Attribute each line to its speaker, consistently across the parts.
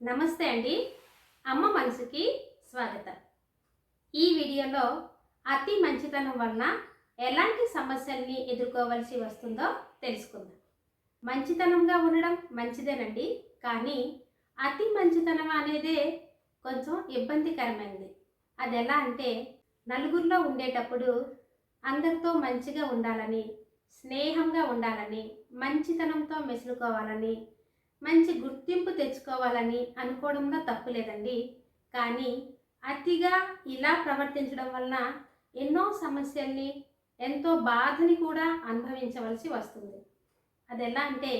Speaker 1: నమస్తే అండి. అమ్మ మనసుకి స్వాగతం. ఈ వీడియోలో అతి మంచితనం వలన ఎలాంటి సమస్యల్ని ఎదుర్కోవలసి వస్తుందో తెలుసుకుందాం. మంచితనంగా ఉండడం మంచిదేనండి కానీ అతి మంచితనం అనేదే కొంచెం ఇబ్బందికరమైనది అది ఎలా అంటే నలుగురిలో ఉండేటప్పుడు అందరితో మంచిగా ఉండాలని స్నేహంగా ఉండాలని మంచితనంతో మెసులుకోవాలని మంచి గుర్తింపు తెచ్చుకోవాలని అనుకోవడంలో తప్పు లేదండి కానీ అతిగా ఇలా ప్రవర్తించడం వలన ఎన్నో సమస్యల్ని ఎంతో బాధని కూడా అనుభవించవలసి వస్తుంది. అది ఎలా అంటే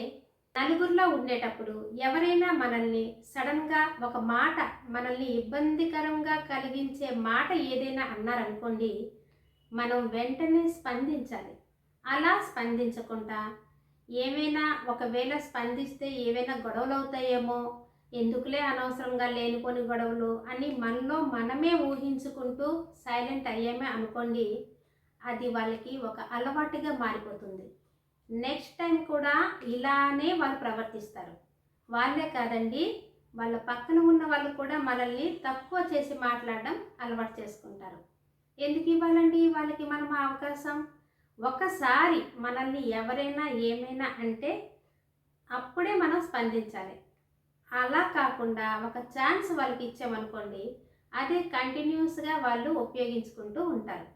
Speaker 1: నలుగురిలో ఉండేటప్పుడు ఎవరైనా మనల్ని సడన్గా ఒక మాట మనల్ని ఇబ్బందికరంగా కలిగించే మాట ఏదైనా అన్నారనుకోండి మనం వెంటనే స్పందించాలి. అలా స్పందించకుండా ఏమైనా ఒకవేళ స్పందిస్తే ఏవైనా గొడవలు అవుతాయేమో ఎందుకులే అనవసరంగా లేనిపోని గొడవలు అని మనలో మనమే ఊహించుకుంటూ సైలెంట్ అయ్యామే అనుకోండి అది వాళ్ళకి ఒక అలవాటుగా మారిపోతుంది. నెక్స్ట్ టైం కూడా ఇలానే వాళ్ళు ప్రవర్తిస్తారు. వాళ్ళే కాదండి వాళ్ళ పక్కన ఉన్న వాళ్ళు కూడా మనల్ని తక్కువ చేసి మాట్లాడడం అలవాటు చేసుకుంటారు. ఎందుకు ఇవ్వాలండి వాళ్ళకి మనం అవకాశం? ఒకసారి మనల్ని ఎవరైనా ఏమైనా అంటే అప్పుడే మనం స్పందించాలి. అలా కాకుండా ఒక ఛాన్స్ వాళ్ళకి ఇచ్చామనుకోండి అదే కంటిన్యూస్గా వాళ్ళు ఉపయోగించుకుంటూ ఉంటారు.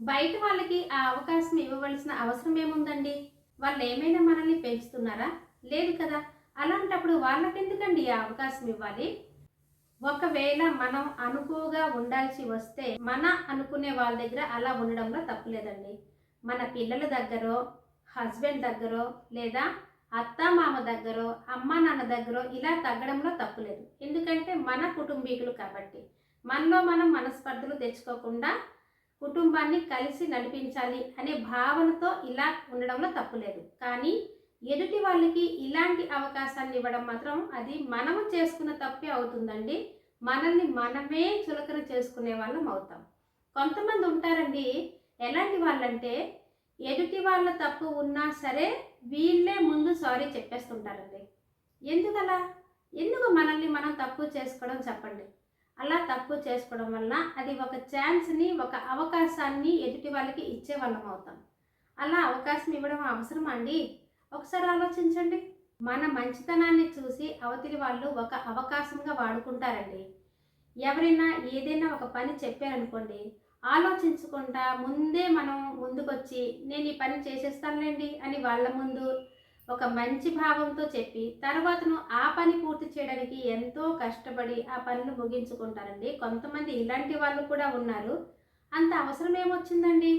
Speaker 1: బయట వాళ్ళకి ఆ అవకాశం ఇవ్వవలసిన అవసరం ఏముందండి? వాళ్ళు ఏమైనా మనల్ని పెంచుతున్నారా? లేదు కదా. అలాంటప్పుడు వాళ్ళకెందుకండి ఆ అవకాశం ఇవ్వాలి? ఒకవేళ మనం అనుకువగా ఉండాల్సి వస్తే మన అనుకునే వాళ్ళ దగ్గర అలా ఉండడంలో తప్పులేదండి. మన పిల్లల దగ్గరో హస్బెండ్ దగ్గరో లేదా అత్త మామ దగ్గరో అమ్మ నాన్న దగ్గరో ఇలా తగ్గడంలో తప్పులేదు. ఎందుకంటే మన కుటుంబీకులు కాబట్టి. మనలో మనం మనస్పర్ధలు తెచ్చుకోకుండా కుటుంబాన్ని కలిసి నడిపించాలి అనే భావనతో ఇలా ఉండడంలో తప్పులేదు. కానీ ఎదుటి వాళ్ళకి ఇలాంటి అవకాశాన్ని ఇవ్వడం మాత్రం అది మనము చేసుకున్న తప్పే అవుతుందండి. మనల్ని మనమే చులకన చేసుకునే వాళ్ళం అవుతాం. కొంతమంది ఉంటారండి ఎలాంటి వాళ్ళంటే ఎదుటి వాళ్ళ తప్పు ఉన్నా సరే వీళ్ళే ముందు సారీ చెప్పేస్తుంటారండి. ఎందుకలా? ఎందుకు మనల్ని మనం తప్పు చేసుకోవడం చెప్పండి? అలా తప్పు చేసుకోవడం వలన అది ఒక ఛాన్స్ని ఒక అవకాశాన్ని ఎదుటి వాళ్ళకి ఇచ్చే వాళ్ళం అవుతాం. అలా అవకాశం ఇవ్వడం అవసరమా అండి? ఒకసారి ఆలోచించండి. మన మంచితనాన్ని చూసి అవతలి వాళ్ళు ఒక అవకాశంగా వాడుకుంటారండి. ఎవరైనా ఏదైనా ఒక పని చెప్పారనుకోండి ఆలోచించకుండా ముందే మనం ముందుకొచ్చి నేను ఈ పని చేసేస్తానులేండి అని వాళ్ళ ముందు ఒక మంచి భావంతో చెప్పి తర్వాతను ఆ పని పూర్తి చేయడానికి ఎంతో కష్టపడి ఆ పనులు ముగించుకుంటారండి. కొంతమంది ఇలాంటి వాళ్ళు కూడా ఉన్నారు. అంత అవసరం ఏమొచ్చిందండి?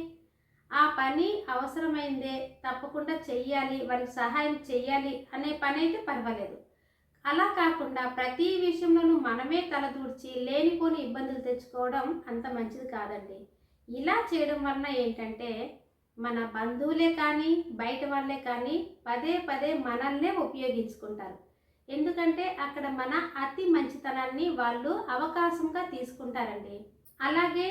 Speaker 1: ఆ పని అవసరమైందే తప్పకుండా చెయ్యాలి వాళ్ళకి సహాయం చెయ్యాలి అనే పని అయితే పర్వాలేదు. అలా కాకుండా ప్రతి విషయంలోనూ మనమే తలదూర్చి లేనిపోని ఇబ్బందులు తెచ్చుకోవడం అంత మంచిది కాదండి. ఇలా చేయడం వలన ఏంటంటే మన బంధువులే కానీ బయట వాళ్ళే కానీ పదే పదే మనల్నే ఉపయోగించుకుంటారు. ఎందుకంటే అక్కడ మన అతి మంచితనాన్ని వాళ్ళు అవకాశంగా తీసుకుంటారండి. అలాగే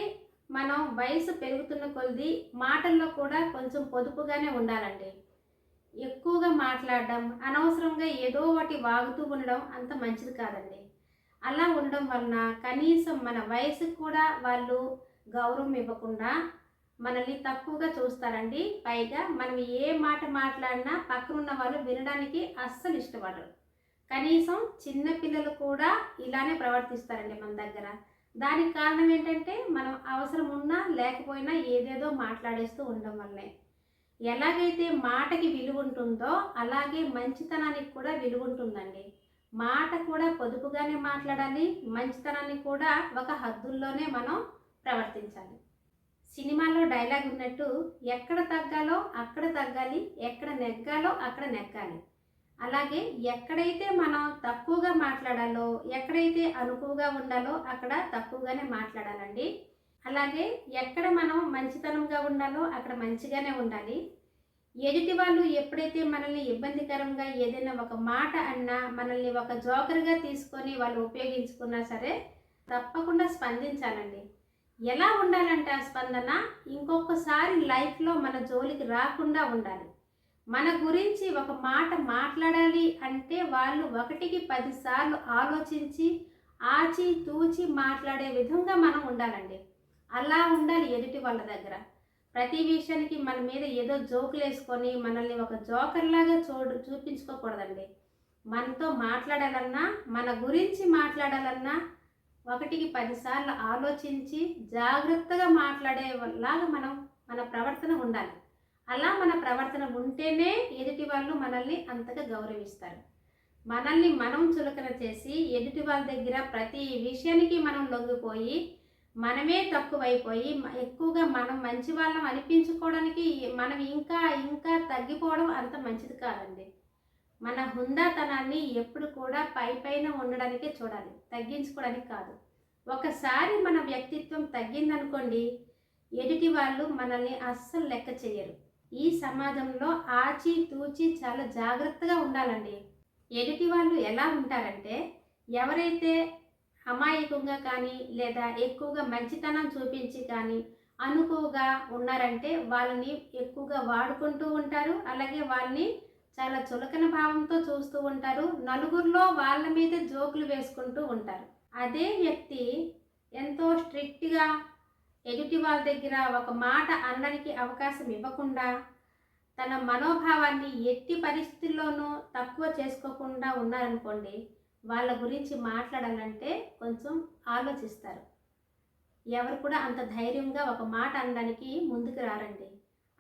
Speaker 1: మనం వయసు పెరుగుతున్న కొలది మాటల్లో కూడా కొంచెం పొదుపుగానే ఉండాలండి. ఎక్కువగా మాట్లాడడం అనవసరంగా ఏదో ఒకటి వాగుతూ ఉండడం అంత మంచిది కాదండి. అలా ఉండడం వలన కనీసం మన వయసుకు కూడా వాళ్ళు గౌరవం ఇవ్వకుండా మనల్ని తక్కువగా చూస్తారండి. పైగా మనం ఏ మాట మాట్లాడినా పక్కనున్న వాళ్ళు వినడానికి అస్సలు ఇష్టపడరు. కనీసం చిన్న పిల్లలు కూడా ఇలానే ప్రవర్తిస్తారండి మన దగ్గర. దానికి కారణం ఏంటంటే మనం అవసరం ఉన్నా లేకపోయినా ఏదేదో మాట్లాడేస్తూ ఉండడం వల్లే ఎలాగైతే మాటకి విలువ ఉంటుందో అలాగే మంచితనానికి కూడా విలువ ఉంటుందండి మాట కూడా పొదుపుగానే మాట్లాడాలి మంచితనాన్ని కూడా ఒక హద్దుల్లోనే మనం ప్రవర్తించాలి. సినిమాలో డైలాగ్ ఉన్నట్టు ఎక్కడ తగ్గాలో అక్కడ తగ్గాలి ఎక్కడ నెగ్గాలో అక్కడ నెగ్గాలి. అలాగే ఎక్కడైతే మనం తక్కువగా మాట్లాడాలో ఎక్కడైతే అనుకువగా ఉండాలో అక్కడ తక్కువగానే మాట్లాడాలండి. అలాగే ఎక్కడ మనం మంచితనంగా ఉండాలో అక్కడ మంచిగానే ఉండాలి. ఎదుటి వాళ్ళు ఎప్పుడైతే మనల్ని ఇబ్బందికరంగా ఏదైనా ఒక మాట అన్నా మనల్ని ఒక జోకర్గా తీసుకొని వాళ్ళు ఉపయోగించుకున్నా సరే తప్పకుండా స్పందించాలండి. ఎలా ఉండాలంటే ఆ స్పందన? ఇంకొకసారి లైఫ్లో మన జోలికి రాకుండా ఉండాలి. మన గురించి ఒక మాట మాట్లాడాలి అంటే వాళ్ళు ఒకటికి పదిసార్లు ఆలోచించి ఆచి తూచి మాట్లాడే విధంగా మనం ఉండాలండి. అలా ఉండాలి ఎదుటి వాళ్ళ దగ్గర. ప్రతి విషయానికి మన మీద ఏదో జోకులు వేసుకొని మనల్ని ఒక జోకర్లాగా చూడు చూపించుకోకూడదండి. మనతో మాట్లాడాలన్నా మన గురించి మాట్లాడాలన్నా ఒకటికి పదిసార్లు ఆలోచించి జాగ్రత్తగా మాట్లాడేలాగా మనం మన ప్రవర్తన ఉండాలి. అలా మన ప్రవర్తన ఉంటేనే ఎదుటి వాళ్ళు మనల్ని అంతగా గౌరవిస్తారు. మనల్ని మనం చులకన చేసి ఎదుటి వాళ్ళ దగ్గర ప్రతి విషయానికి మనం లొంగిపోయి మనమే తక్కువైపోయి ఎక్కువగా మనం మంచి వాళ్ళం అనిపించుకోవడానికి మనం ఇంకా ఇంకా తగ్గిపోవడం అంత మంచిది కాదండి. మన హుందాతనాన్ని ఎప్పుడు కూడా పై పైన ఉండడానికే చూడాలి తగ్గించుకోవడానికి కాదు. ఒకసారి మన వ్యక్తిత్వం తగ్గిందనుకోండి ఎదుటి వాళ్ళు మనల్ని అస్సలు లెక్క చేయరు. ఈ సమాజంలో ఆచి తూచి చాలా జాగ్రత్తగా ఉండాలండి. ఎదుటి వాళ్ళు ఎలా ఉంటారంటే ఎవరైతే అమాయకంగా కానీ లేదా ఎక్కువగా మంచితనం చూపించి కానీ అనుకువగా ఉన్నారంటే వాళ్ళని ఎక్కువగా వాడుకుంటూ ఉంటారు. అలాగే వాళ్ళని చాలా చులకన భావంతో చూస్తూ ఉంటారు. నలుగురిలో వాళ్ళ మీద జోకులు వేసుకుంటూ ఉంటారు. అదే వ్యక్తి ఎంతో స్ట్రిక్ట్గా ఎదుటి వాళ్ళ దగ్గర ఒక మాట అనడానికి అవకాశం ఇవ్వకుండా తన మనోభావాన్ని ఎట్టి పరిస్థితుల్లోనూ తక్కువ చేసుకోకుండా ఉన్నారనుకోండి వాళ్ళ గురించి మాట్లాడాలంటే కొంచెం ఆలోచిస్తారు. ఎవరు కూడా అంత ధైర్యంగా ఒక మాట అనడానికి ముందుకు రారండి.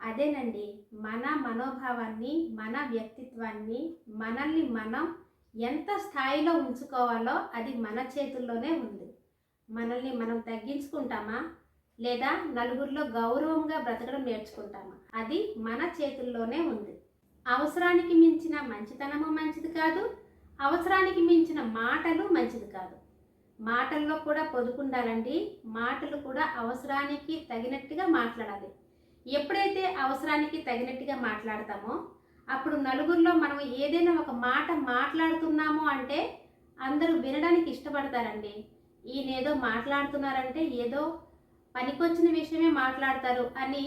Speaker 1: అదేనండి మన మనోభావాన్ని మన వ్యక్తిత్వాన్ని మనల్ని మనం ఎంత స్థాయిలో ఉంచుకోవాలో అది మన చేతుల్లోనే ఉంది. మనల్ని మనం తగ్గించుకుంటామా? లేదా నలుగురిలో గౌరవంగా బ్రతకడం నేర్చుకుంటామా? అది మన చేతుల్లోనే ఉంది. అవసరానికి మించిన మంచితనము మంచిది కాదు అవసరానికి మించిన మాటలు మంచిది కాదు. మాటల్లో కూడా పొదుపుండాలండి. మాటలు కూడా అవసరానికి తగినట్టుగా మాట్లాడాలి. ఎప్పుడైతే అవసరానికి తగినట్టుగా మాట్లాడతామో అప్పుడు నలుగురిలో మనం ఏదైనా ఒక మాట మాట్లాడుతున్నాము అంటే అందరూ వినడానికి ఇష్టపడతారండి. ఈయన ఏదో మాట్లాడుతున్నారంటే ఏదో పనికొచ్చిన విషయమే మాట్లాడతారు అని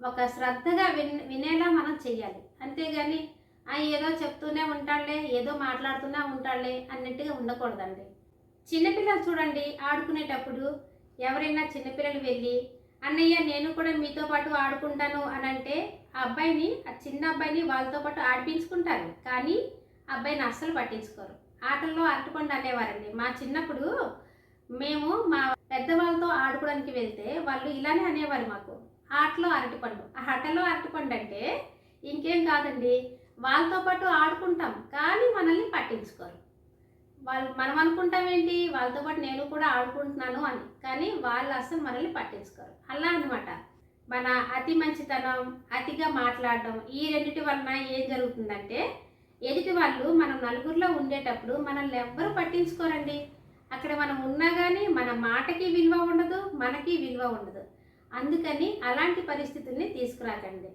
Speaker 1: ఒక శ్రద్ధగా విన్ వినేలా మనం చెయ్యాలి. అంతేగాని ఏదో చెప్తూనే ఉంటాడులే ఏదో మాట్లాడుతూనే ఉంటాడులే అన్నట్టుగా ఉండకూడదండి. చిన్నపిల్లలు చూడండి ఆడుకునేటప్పుడు ఎవరైనా చిన్నపిల్లలు వెళ్ళి అన్నయ్య నేను కూడా మీతో పాటు ఆడుకుంటాను అని అంటే ఆ అబ్బాయిని ఆ చిన్న అబ్బాయిని వాళ్ళతో పాటు ఆడిపించుకుంటారు. కానీ ఆ అబ్బాయిని అస్సలు పట్టించుకోరు. ఆటల్లో అరటిపండు అనేవారండి. మా చిన్నప్పుడు మేము మా పెద్దవాళ్ళతో ఆడుకోవడానికి వెళ్తే వాళ్ళు ఇలానే అనేవారు మాకు. ఆటలో అరటిపండు. ఆ ఆటలో అరటిపండు అంటే ఇంకేం కాదండి వాళ్ళతో పాటు ఆడుకుంటాం కానీ మనల్ని పట్టించుకోరు. వాళ్ళు మనం అనుకుంటాం ఏంటి వాళ్ళతో పాటు నేను కూడా ఆడుకుంటున్నాను అని. కానీ వాళ్ళు అసలు మనల్ని పట్టించుకోరు. అలా అన్నమాట. మన అతి మంచితనం అతిగా మాట్లాడడం ఈ రెండిటి వలన ఏం జరుగుతుందంటే ఎదుటి వాళ్ళు మనం నలుగురిలో ఉండేటప్పుడు మనల్ని ఎవ్వరూ పట్టించుకోరండి. అక్కడ మనం ఉన్నా కానీ మన మాటకి విలువ ఉండదు మనకి విలువ ఉండదు. అందుకని అలాంటి పరిస్థితుల్ని తీసుకురాకండి.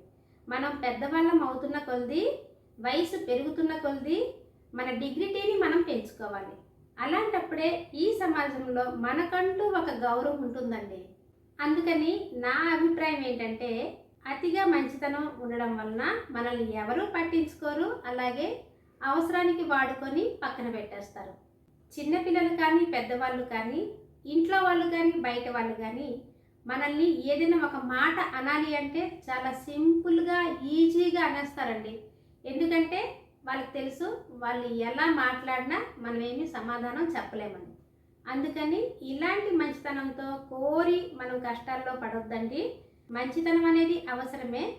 Speaker 1: మనం పెద్దవాళ్ళం అవుతున్న కొలది వయసు పెరుగుతున్న కొలది మన డిగ్నిటీని మనం పెంచుకోవాలి. అలాంటప్పుడే ఈ సమాజంలో మనకంటూ ఒక గౌరవం ఉంటుందండి. అందుకని నా అభిప్రాయం ఏంటంటే అతిగా మంచితనం ఉండడం వలన మనల్ని ఎవరూ పట్టించుకోరు అలాగే అవసరానికి వాడుకొని పక్కన పెట్టేస్తారు. చిన్నపిల్లలు కానీ పెద్దవాళ్ళు కానీ ఇంట్లో వాళ్ళు కానీ బయట వాళ్ళు కానీ మనల్ని ఏదైనా ఒక మాట అనాలి అంటే చాలా సింపుల్గా ఈజీగా అనేస్తారండి. ఎందుకంటే వాళ్ళకి తెలుసు వాళ్ళు ఎలా మాట్లాడినా మనమేమి సమాధానం చెప్పలేమని అందుకని ఇలాంటి మంచితనంతో కోరి మనం కష్టాల్లో పడొద్దండి. మంచితనం అనేది అవసరమే.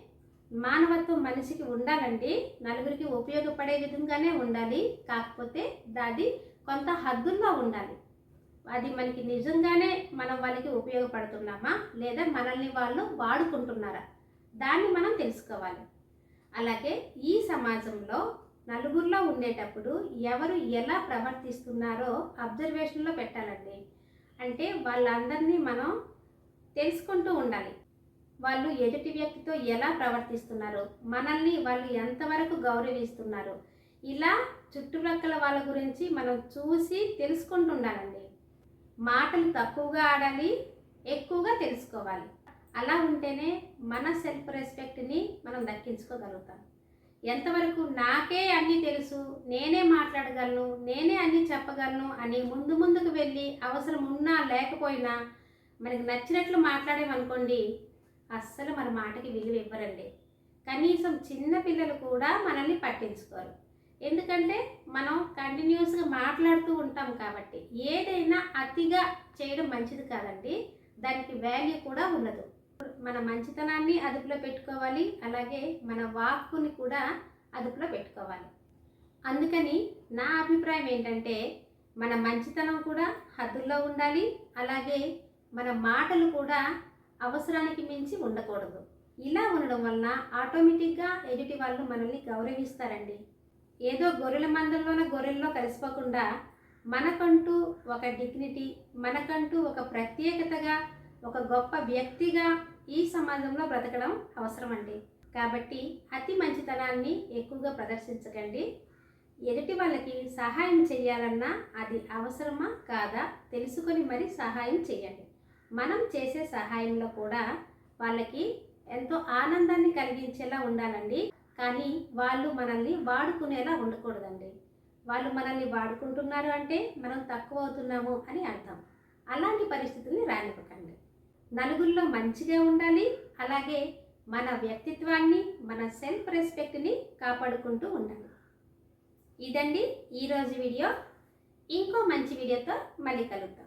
Speaker 1: మానవత్వం మనిషికి ఉండాలండి. నలుగురికి ఉపయోగపడే విధంగానే ఉండాలి. కాకపోతే దాది కొంత హద్దుల్లో ఉండాలి. అది మనకి నిజంగానే మనం వాళ్ళకి ఉపయోగపడుతున్నామా? లేదా మనల్ని వాళ్ళు వాడుకుంటున్నారా? దాన్ని మనం తెలుసుకోవాలి. అలాగే ఈ సమాజంలో నలుగురిలో ఉండేటప్పుడు ఎవరు ఎలా ప్రవర్తిస్తున్నారో అబ్జర్వేషన్లో పెట్టాలండి. అంటే వాళ్ళందరినీ మనం తెలుసుకుంటూ ఉండాలి. వాళ్ళు ఎదుటి వ్యక్తితో ఎలా ప్రవర్తిస్తున్నారు? మనల్ని వాళ్ళు ఎంతవరకు గౌరవిస్తున్నారు? ఇలా చుట్టుప్రక్కల వాళ్ళ గురించి మనం చూసి తెలుసుకుంటూ ఉండాలండి. మాటలు తక్కువగా ఆడాలి ఎక్కువగా తెలుసుకోవాలి. అలా ఉంటేనే మన సెల్ఫ్ రెస్పెక్ట్ని మనం దక్కించుకోగలుగుతాం. ఎంతవరకు నాకే అన్నీ తెలుసు నేనే మాట్లాడగలను నేనే అన్నీ చెప్పగలను అని ముందు ముందుకు వెళ్ళి అవసరం ఉన్నా లేకపోయినా మనకి నచ్చినట్లు మాట్లాడేమనుకోండి అస్సలు మన మాటకి విలువ ఇవ్వరండి. కనీసం చిన్న పిల్లలు కూడా మనల్ని పట్టించుకోరు. ఎందుకంటే మనం కంటిన్యూస్గా మాట్లాడుతూ ఉంటాం కాబట్టి ఏదైనా అతిగా చేయడం మంచిది కాదండి. దానికి వాల్యూ కూడా ఉండదు. మన మంచితనాన్ని అదుపులో పెట్టుకోవాలి. అలాగే మన వాక్కుని కూడా అదుపులో పెట్టుకోవాలి. అందుకని నా అభిప్రాయం ఏంటంటే మన మంచితనం కూడా హద్దుల్లో ఉండాలి. అలాగే మన మాటలు కూడా అవసరానికి మించి ఉండకూడదు. ఇలా ఉండడం వలన ఆటోమేటిక్గా ఎదుటి వాళ్ళు మనల్ని గౌరవిస్తారండి. ఏదో గొర్రెల మందల్లోన గొర్రెల్లో కలిసిపోకుండా మనకంటూ ఒక డిగ్నిటీ మనకంటూ ఒక ప్రత్యేకతగా ఒక గొప్ప వ్యక్తిగా ఈ సమాజంలో బ్రతకడం అవసరం అండి కాబట్టి అతి మంచితనాన్ని ఎక్కువగా ప్రదర్శించకండి. ఎదుటి వాళ్ళకి సహాయం చేయాలన్నా అది అవసరమా కాదా తెలుసుకొని మరి సహాయం చేయండి. మనం చేసే సహాయంలో కూడా వాళ్ళకి ఎంతో ఆనందాన్ని కలిగించేలా ఉండాలండి. కానీ వాళ్ళు మనల్ని వాడుకునేలా ఉండకూడదండి. వాళ్ళు మనల్ని వాడుకుంటున్నారు అంటే మనం తక్కువ అవుతున్నాము అని అర్థం. అలాంటి పరిస్థితుల్ని రానివ్వకండి. నలుగురిలో మంచిగా ఉండాలి. అలాగే మన వ్యక్తిత్వాన్ని మన సెల్ఫ్ రెస్పెక్ట్ని కాపాడుకుంటూ ఉండాలి. ఇదండి ఈరోజు వీడియో. ఇంకో మంచి వీడియోతో మళ్ళీ కలుద్దాం.